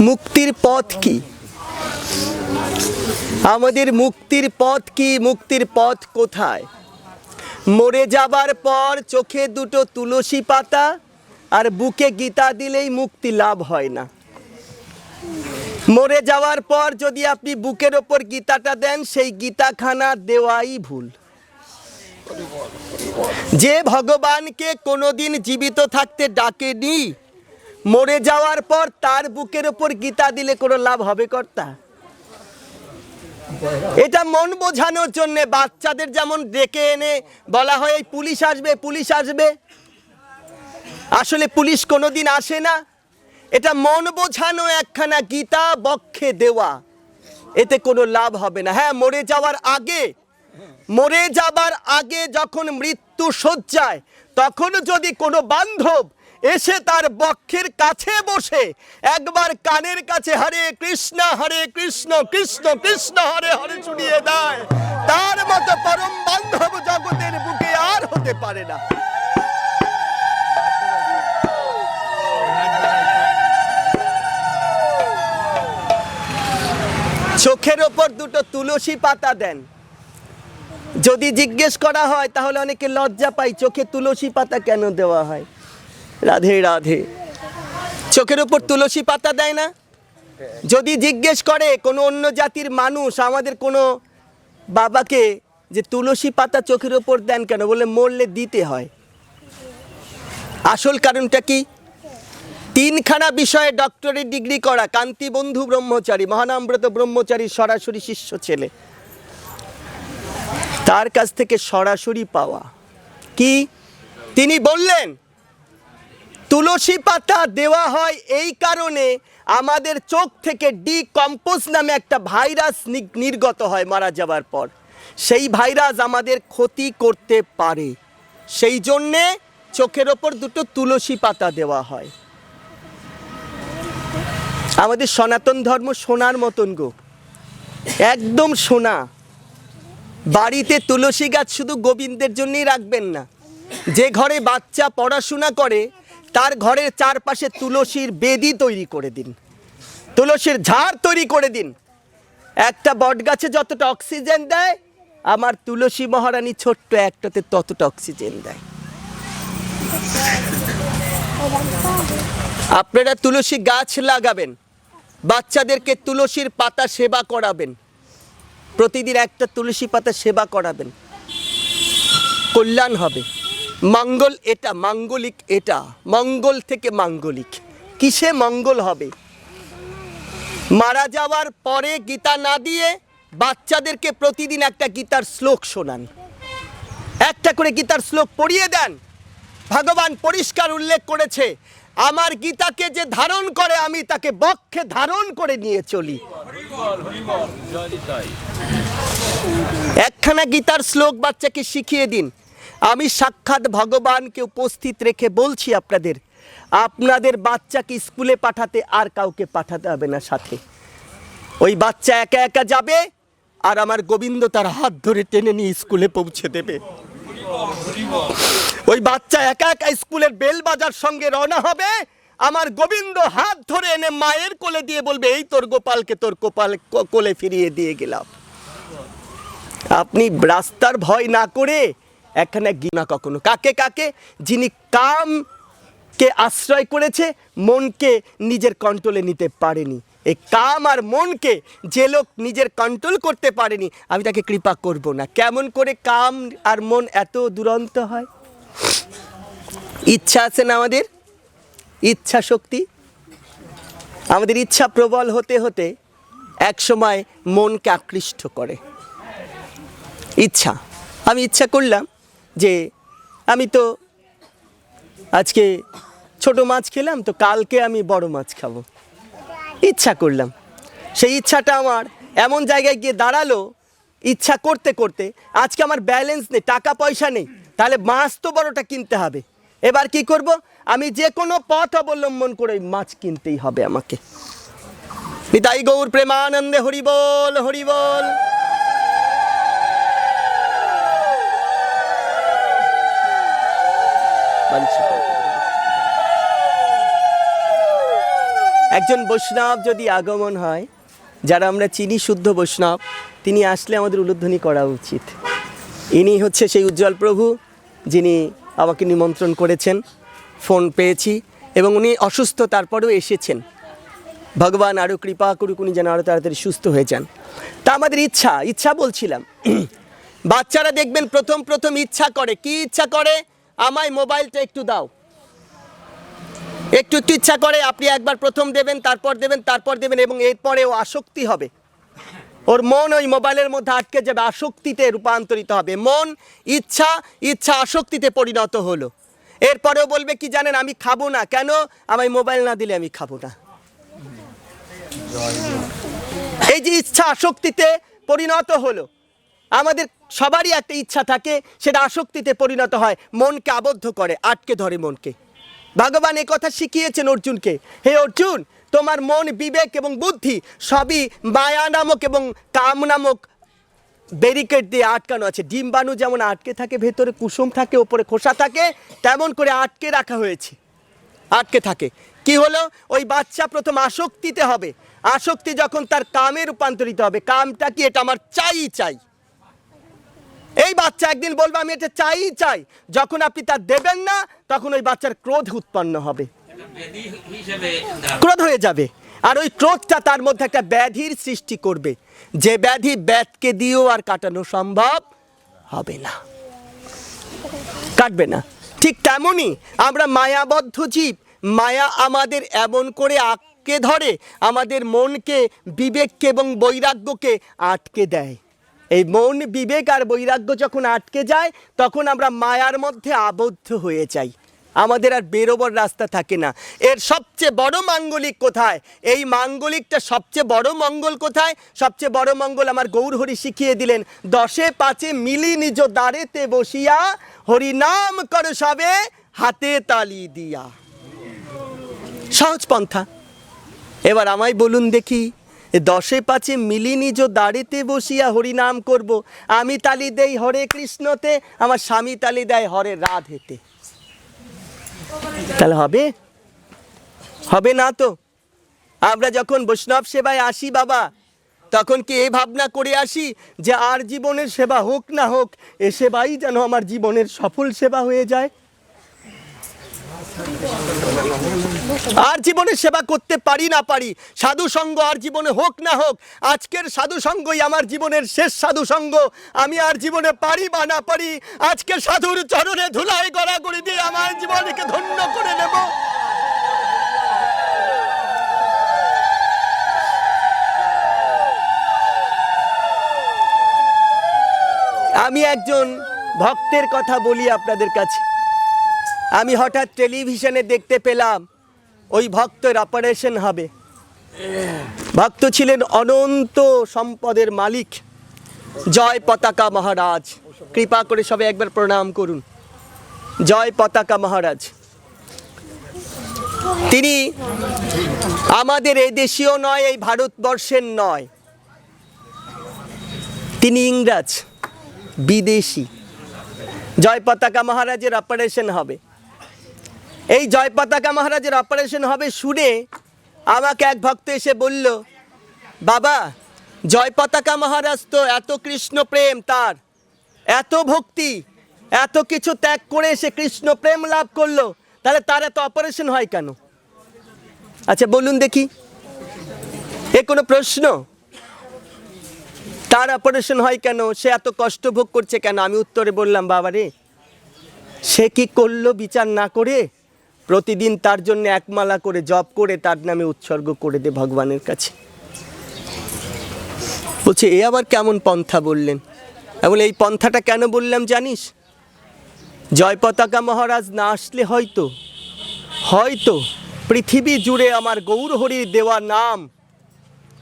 মুক্তির পথ কি? আমাদের মুক্তির পথ কি? মুক্তির পথ কোথায়? মরে যাবার পর চোখে দুটো তুলসী পাতা আর বুকে গীতা দিলেই মুক্তি লাভ হয় না। মরে যাওয়ার পর যদি আপনি বুকের ওপর গীতাটা দেন, সেই গীতাখানা দেওয়াই ভুল। যে ভগবানকে কোনোদিন জীবিত থাকতে ডাকেনি মরে যাওয়ার পর তার বুকের ওপর গীতা দিলে কোনো লাভ হবে কর্তা? এটা মন বোঝানোর জন্য বাচ্চাদের যেমন ডেকে এনে বলা হয়, এই পুলিশ আসবে পুলিশ আসবে। আসলে পুলিশ কোনোদিন আসে না। এটা মন বোঝানো একখানা গীতা বক্ষে দেওয়া। এতে কোনো লাভ হবে না। হ্যাঁ মরে যাওয়ার আগে, মরে যাবার আগে যখন মৃত্যু শয্যায় তখন যদি কোনো বান্ধব এসে তার বক্ষের কাছে বসে। একবার কানের কাছে হরে কৃষ্ণ হরে কৃষ্ণ কৃষ্ণ কৃষ্ণ, হরে হরে শুনিয়ে দেয়। তার মতো পরম বান্ধব জগতের বুকে আর হতে পারে না। চোখের ওপর দুটো তুলসী পাতা দেন। যদি জিজ্ঞেস করা হয়, তাহলে অনেকে লজ্জা পাই চোখে তুলসী পাতা কেন দেওয়া হয়? রাধে রাধে। চোখের উপর তুলসী পাতা দেয় না? যদি জিজ্ঞেস করে কোনো অন্য জাতির মানুষ, আমাদের কোনো বাবাকে যে তুলসী পাতা চোখের ওপর দেন কেন? বলে মরলে দিতে হয়। আসল কারণটা কি? তিনখানা বিষয়ে ডক্টরেট ডিগ্রি করা কান্তি বন্ধু ব্রহ্মচারী, মহানামব্রত ব্রহ্মচারী সরাসরি শিষ্য ছেলে। তার কাছ থেকে সরাসরি পাওয়া। কি? তিনি বললেন তুলসী পাতা দেওয়া হয় এই কারণে আমাদের চোখ থেকে ডিকম্পোজ নামে একটা ভাইরাস নির্গত হয় মারা যাওয়ার পর। সেই ভাইরাস আমাদের ক্ষতি করতে পারে। সেই জন্যে চোখের ওপর দুটো তুলসী পাতা দেওয়া হয়। আমাদের সনাতন ধর্ম সোনার মতন গো। একদম সোনা। বাড়িতে তুলসী গাছ শুধু গোবিন্দের জন্যই রাখবেন না। যে ঘরে বাচ্চা পড়াশোনা করে তার ঘরের চারপাশে তুলসীর বেদি তৈরি করে দিন। তুলসীর ঝাড় তৈরি করে দিন। একটা বট গাছে যতটা অক্সিজেন দেয়, আমার তুলসী মহারানী ছোট্ট একটাতে ততটা অক্সিজেন দেয়। আপনারা তুলসী গাছ লাগাবেন। বাচ্চাদেরকে তুলসীর পাতা সেবা করাবেন। প্রতিদিন একটা তুলসী পাতা সেবা করাবেন। কল্যাণ হবে। মঙ্গল এটা, মাঙ্গলিক এটা, মঙ্গল থেকে মাঙ্গলিক। কিসে মঙ্গল হবে? মারা যাওয়ার পরে গীতা না দিয়ে বাচ্চাদেরকে প্রতিদিন একটা গীতার শ্লোক শোনান। একটা করে গীতার শ্লোক পড়িয়ে দেন। ভগবান পরিষ্কার উল্লেখ করেছে, আমার গীতাকে যে ধারণ করে, আমি তাকে বক্ষে ধারণ করে নিয়ে চলি। একখানা গীতার শ্লোক বাচ্চাকে শিখিয়ে দিন। আমি সাক্ষাৎ ভগবানকে উপস্থিত রেখে বলছি আপনাদের আপনাদের বাচ্চাকে স্কুলে পাঠাতে আর কাউকে পাঠাতে হবে না সাথে। ওই বাচ্চা একা একা যাবে আর আমার গোবিন্দ তার হাত ধরে টেনে নিয়ে স্কুলে পৌঁছে দেবে। ওই বাচ্চা একা একা স্কুলের বেল বাজার সঙ্গে রওনা হবে, আমার গোবিন্দ হাত ধরে এনে মায়ের কোলে দিয়ে বলবে, এই তোর গোপালকে তোর গোপাল কো- কোলে ফিরিয়ে দিয়ে গেলাম। আপনি রাস্তার ভয় না করে এখানে গিনা কখনো। কাকে কাকে? যিনি কামকে আশ্রয় করেছে, মনকে নিজের কন্ট্রোলে নিতে পারেনি। এই কাম আর মনকে যে লোক নিজের কন্ট্রোল করতে পারেনি, আমি তাকে কৃপা করব না। কেমন করে কাম আর মন এত দুরন্ত হয়? ইচ্ছা আছে না আমাদের? ইচ্ছা শক্তি? আমাদের ইচ্ছা প্রবল হতে হতে এক সময় মনকে আকৃষ্ট করে। ইচ্ছা। আমি ইচ্ছা করলাম। যে আমি তো আজকে ছোট মাছ খেলাম তো কালকে আমি বড় মাছ খাব। ইচ্ছা করলাম। সেই ইচ্ছাটা আমার এমন জায়গায় গিয়ে দাঁড়াল, ইচ্ছা করতে করতে আজকে আমার ব্যালেন্স নেই, টাকা পয়সা নেই, তাহলে মাছ তো বড়টা কিনতে হবে। এবার কি করব? আমি যে কোনো পথ অবলম্বন করে মাছ কিনতেই হবে আমাকে। নিতাই গৌর প্রেমানন্দে হরিবল হরিবল একজন বৈষ্ণব যদি আগমন হয়, যারা আমরা চিনি শুদ্ধ বৈষ্ণব, তিনি আসলে আমাদের উলুধ্বনি করা উচিত। ইনি হচ্ছে সেই উজ্জ্বল প্রভু, যিনি আমাকে নিমন্ত্রণ করেছেন, ফোন পেয়েছি, এবং উনি অসুস্থ, তারপরেও এসেছেন। ভগবান আরও কৃপা করুক, উনি যেন আরও তাড়াতাড়ি সুস্থ হয়ে যান। তা আমাদের ইচ্ছা ইচ্ছা বলছিলাম। বাচ্চারা দেখবেন প্রথম প্রথম ইচ্ছা করে। কি ইচ্ছা করে? আমায় মোবাইলটা একটু দাও। একটু একটু ইচ্ছা করে আপনি একবার প্রথম দেবেন, তারপর দেবেন তারপর দেবেন এবং এরপরে ও আসক্তি হবে। ওর মন ওই মোবাইলের মধ্যে আটকে যাবে, আসক্তিতে রূপান্তরিত হবে। মন, ইচ্ছা ইচ্ছা আসক্তিতে পরিণত হলো। এরপরেও বলবে, কি জানেন, আমি খাব না। কেন? আমায় মোবাইল না দিলে আমি খাব না। এই যে ইচ্ছা আসক্তিতে পরিণত হলো। আমাদের সবারই একটা ইচ্ছা থাকে, সেটা আসক্তিতে পরিণত হয়, মনকে আবদ্ধ করে, আটকে ধরে মনকে। ভগবান কথা শিখিয়েছেন অর্জুনকে। হে অর্জুন, তোমার মন বিবেক এবং বুদ্ধি সবই মায়া নামক এবং কাম নামক ব্যারিকেড দিয়ে আটকানো আছে। ডিম্বাণু যেমন আটকে থাকে, ভেতরে কুসুম থাকে, ওপরে খোসা থাকে, তেমন করে আটকে রাখা হয়েছে। আটকে থাকে। কি হলো? ওই বাচ্চা প্রথম আসক্তিতে হবে। আসক্তি যখন তার কামে রূপান্তরিত হবে, কামটা কি? এটা আমার চাই চাই। এই বাচ্চা একদিন বলবে, আমি এটা চাই চাই। যখন আপনি তা দেবেন না, তখন ওই বাচ্চার ক্রোধ উৎপন্ন হবে। ক্রোধ হয়ে যাবে। আর ওই ক্রোধটা তার মধ্যে একটা ব্যাধির সৃষ্টি করবে। যে ব্যাধি ব্যাধকে দিয়েও আর কাটানো সম্ভব হবে না। কাটবে না। ঠিক তেমনই আমরা মায়াবদ্ধ জীব। মায়া আমাদের এমন করে আটকে ধরে, আমাদের মনকে, বিবেককে এবং বৈরাগ্যকে আটকে দেয়। এই মন বিবেক আর বৈরাগ্য যখন আটকে যায়, তখন আমরা মায়ার মধ্যে আবদ্ধ হয়ে যাই। আমাদের আর বেরোবার রাস্তা থাকে না। এর সবচেয়ে বড় মাঙ্গলিক কোথায়? এই মাঙ্গলিকটা সবচেয়ে বড় মঙ্গল কোথায়? সবচেয়ে বড় মঙ্গল আমার গৌরহরি শিখিয়ে দিলেন, দশে পাঁচে মিলি নিজ দ্বারেতে বসিয়া হরি নাম কর সবে হাতে তালি দিয়া। সহজ পন্থা। এবার আমায় বলুন দেখি দশে পাঁচে মিলি নিজ দাঁড়িতে বসিয়া হরিনাম করব। আমি তালি দেই হরে কৃষ্ণতে, আমার স্বামী তালি দেয় হরে রাধেতে। তাহলে হবে? হবে না তো? আমরা যখন বৈষ্ণব সেবায় আসি বাবা, তখন কি এই ভাবনা করে আসি যে আর জীবনের সেবা হোক না হোক, এ সেবাই যেন আমার জীবনের সফল সেবা হয়ে যায়? আর জীবনে সেবা করতে পারি না পারি, সাধু সঙ্গ আর জীবনে হোক না হোক, আজকের সাধু সঙ্গই আমার জীবনের শেষ সাধু সঙ্গ। আমি আর জীবনে পারি বা না পারি, আজকে সাধুর চরণে ধুলাই গড়াগড়ি দিয়ে আমার জীবনকে ধন্য করে নেব। আমি একজন ভক্তের কথা বলি আপনাদের কাছে। আমি হঠাৎ টেলিভিশনে দেখতে পেলাম, ওই ভক্তের অপারেশন হবে। ভক্ত ছিলেন অনন্ত সম্পদের মালিক। জয় পতাকা মহারাজ। কৃপা করে সবাই একবার প্রণাম করুন। জয় পতাকা মহারাজ। তিনি আমাদের এই দেশীয় নয়, এই ভারতবর্ষের নয়। তিনি ইংরাজ, বিদেশি। জয় পতাকা মহারাজের অপারেশন হবে। এই জয় পতাকা মহারাজের অপারেশন হবে শুনে আমাকে এক ভক্ত এসে বলল, বাবা জয় পতাকা মহারাজ তো এত কৃষ্ণ প্রেম তার। এত ভক্তি, এত কিছু ত্যাগ করে সে কৃষ্ণ প্রেম লাভ করল, তাহলে তার এত অপারেশন হয় কেন? আচ্ছা বলুন দেখি। এ কোনো প্রশ্ন? তার অপারেশন হয় কেন? সে এত কষ্ট ভোগ করছে কেন? আমি উত্তরে বললাম, বাবারে, সে কি করল বিচার না করে প্রতিদিন তার জন্য একমালা করে জপ করে তার নামে উৎসর্গ করে দে ভগবানের কাছে। বলছে, এ আবার কেমন পন্থা বললেন? এবং এই পন্থাটা কেন বললাম জানিস? জয় পতাকা মহারাজ না আসলে হয়তো হয়তো পৃথিবী জুড়ে আমার গৌরহরির দেওয়া নাম,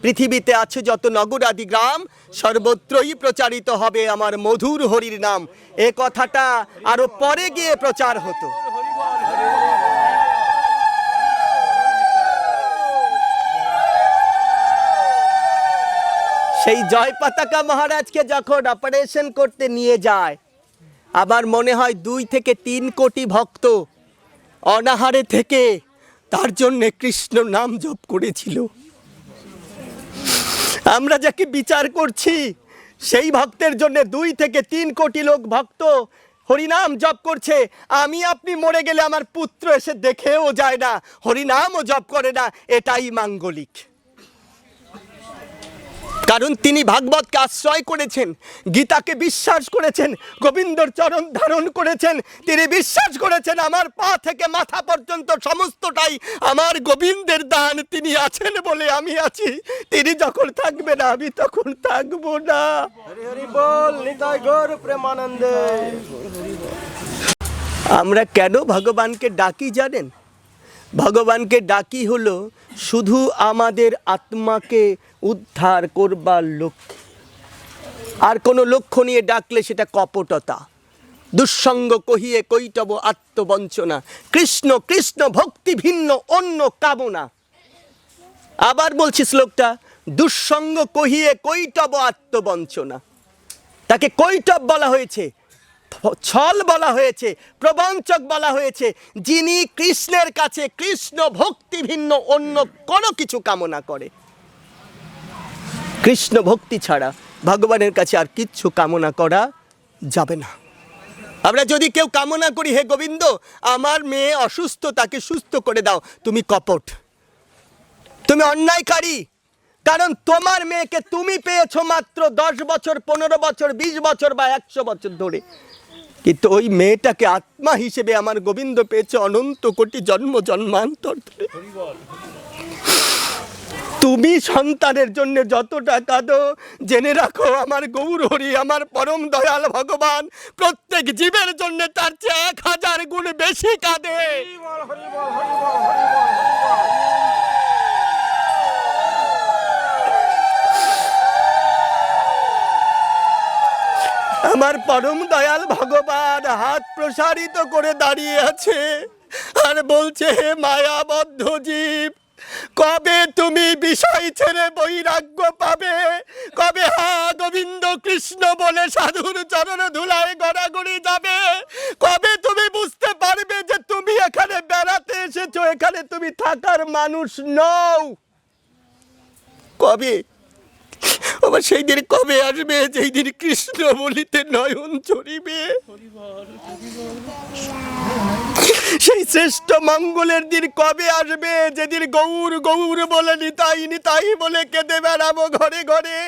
পৃথিবীতে আছে যত নগর আদি গ্রাম, সর্বত্রই প্রচারিত হবে আমার মধুর হরির নাম। এ কথাটা আরও পরে গিয়ে প্রচার হতো। সেই জয় পতাকা মহারাজকে যখন অপারেশন করতে নিয়ে যায়, আমার মনে হয় দুই থেকে তিন কোটি ভক্ত অনাহারে থেকে তার জন্যে কৃষ্ণ নাম জপ করেছিল। আমরা যাকে বিচার করছি, সেই ভক্তের জন্য দুই থেকে তিন কোটি লোক ভক্ত হরিনাম জপ করছে। আমি আপনি মরে গেলে আমার পুত্র এসে দেখেও যায় না, হরিনামও জপ করে না, এটাই মাঙ্গলিক। কারণ তিনি ভাগবতকে আশ্রয় করেছেন গীতাকে বিশ্বাস করেছেন গোবিন্দর চরণ ধারণ করেছেন তিনি বিশ্বাস করেছেন আমার পা থেকে মাথা পর্যন্ত সমস্তটাই আমার গোবিন্দের দান তিনি আছেন বলে আমি আছি। তিনি যখন থাকবে না আমি তখন থাকব না। আমরা কেন ভগবানকে ডাকি জানেন? ভগবানকে ডাকি হলো শুধু আমাদের আত্মাকে উদ্ধার করবার লক্ষ্যে। আর কোনো লক্ষ্য নিয়ে ডাকলে সেটা কপটতা। দুঃসঙ্গ কহিয়ে কৈটব আত্মবঞ্চনা। কৃষ্ণ কৃষ্ণ, ভক্তি ভিন্ন, অন্য কামনা। আবার বলছি শ্লোকটা, দুঃসঙ্গ কহিয়ে কৈটব আত্মবঞ্চনা। তাকে কৈটব বলা হয়েছে, ছল বলা হয়েছে, প্রবঞ্চক বলা হয়েছে, যিনি কৃষ্ণের কাছে কৃষ্ণ ভক্তি ভিন্ন, অন্য কোনো কিছু কামনা করে। কৃষ্ণ ভক্তি ছাড়া ভগবানের কাছে আর কিচ্ছু কামনা করা যাবে না। আমরা যদি কেউ কামনা করি, হে গোবিন্দ, আমার মেয়ে অসুস্থ, তাকে সুস্থ করে দাও, তুমি কপট। তুমি অন্যায়কারী, কারণ তোমার মেয়েকে তুমি পেয়েছ মাত্র দশ বছর, পনেরো বছর, বিশ বছর বা একশো বছর ধরে। কিন্তু ওই মেয়েটাকে আত্মা হিসেবে আমার গোবিন্দ পেয়েছে অনন্ত কোটি জন্ম জন্মান্তর ধরে। তুমি সন্তানের জন্য যতটা কাঁদো, জেনে রাখো আমার গৌর হরি আমার পরম দয়াল ভগবান, প্রত্যেক জীবের জন্য তার চেয়ে এক হাজার গুণ বেশি কাঁদে। আমার পরম দয়াল ভগবান হাত প্রসারিত করে দাঁড়িয়ে আছে আর বলছে, হে মায়াবদ্ধ জীব কবে তুমি বিষয় ছেড়ে বৈরাগ্য পাবে? কবে হা গোবিন্দ কৃষ্ণ বলে সাধুর চরণ ধুলায় গড়াগড়ি যাবে? কবে তুমি বুঝতে পারবে যে তুমি এখানে বেড়াতে এসেছ, এখানে তুমি থাকার মানুষ নও? কবে? আবার সেই দিন কবে আসবে? যেই দিন কৃষ্ণ বলিতে নয়ন চড়িবে? সেই শ্রেষ্ঠ মঙ্গলের দিন কবে আসবে? যেদিন গৌর গৌর বলে নিতাই নিতাই বলে কেঁদে বেড়াবো ঘরে ঘরে।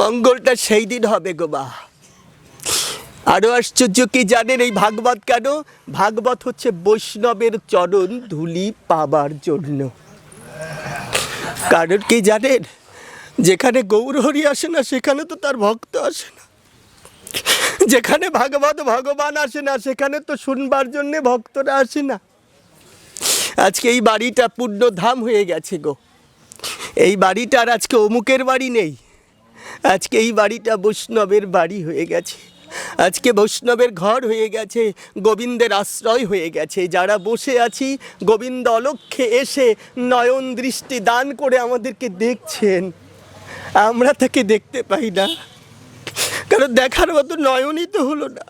মঙ্গলটা সেই দিন হবে গো গোবা আরও আশ্চর্য কি জানেন এই ভাগবত কেন? ভাগবত হচ্ছে বৈষ্ণবের চরণ ধুলি পাবার জন্য। কারণ কি জানেন? যেখানে গৌরহরি আসে না, সেখানে তো তার ভক্ত আসে না। যেখানে ভাগবত ভগবান আসে না, সেখানে তো শুনবার জন্যে ভক্তরা আসে না। আজকে এই বাড়িটা পূর্ণ ধাম হয়ে গেছে গো। এই বাড়িটার আজকে অমুকের বাড়ি নেই। আজকে এই বাড়িটা বৈষ্ণবের বাড়ি হয়ে গেছে। আজকে বৈষ্ণবের ঘর হয়ে গেছে, গোবিন্দের আশ্রয় হয়ে গেছে। যারা বসে আছি, গোবিন্দ অলক্ষে এসে নয়ন দৃষ্টি দান করে আমাদেরকে দেখছেন। আমরা তাকে দেখতে পাই না। কারণ দেখার মতো নয়নই তো হলো না।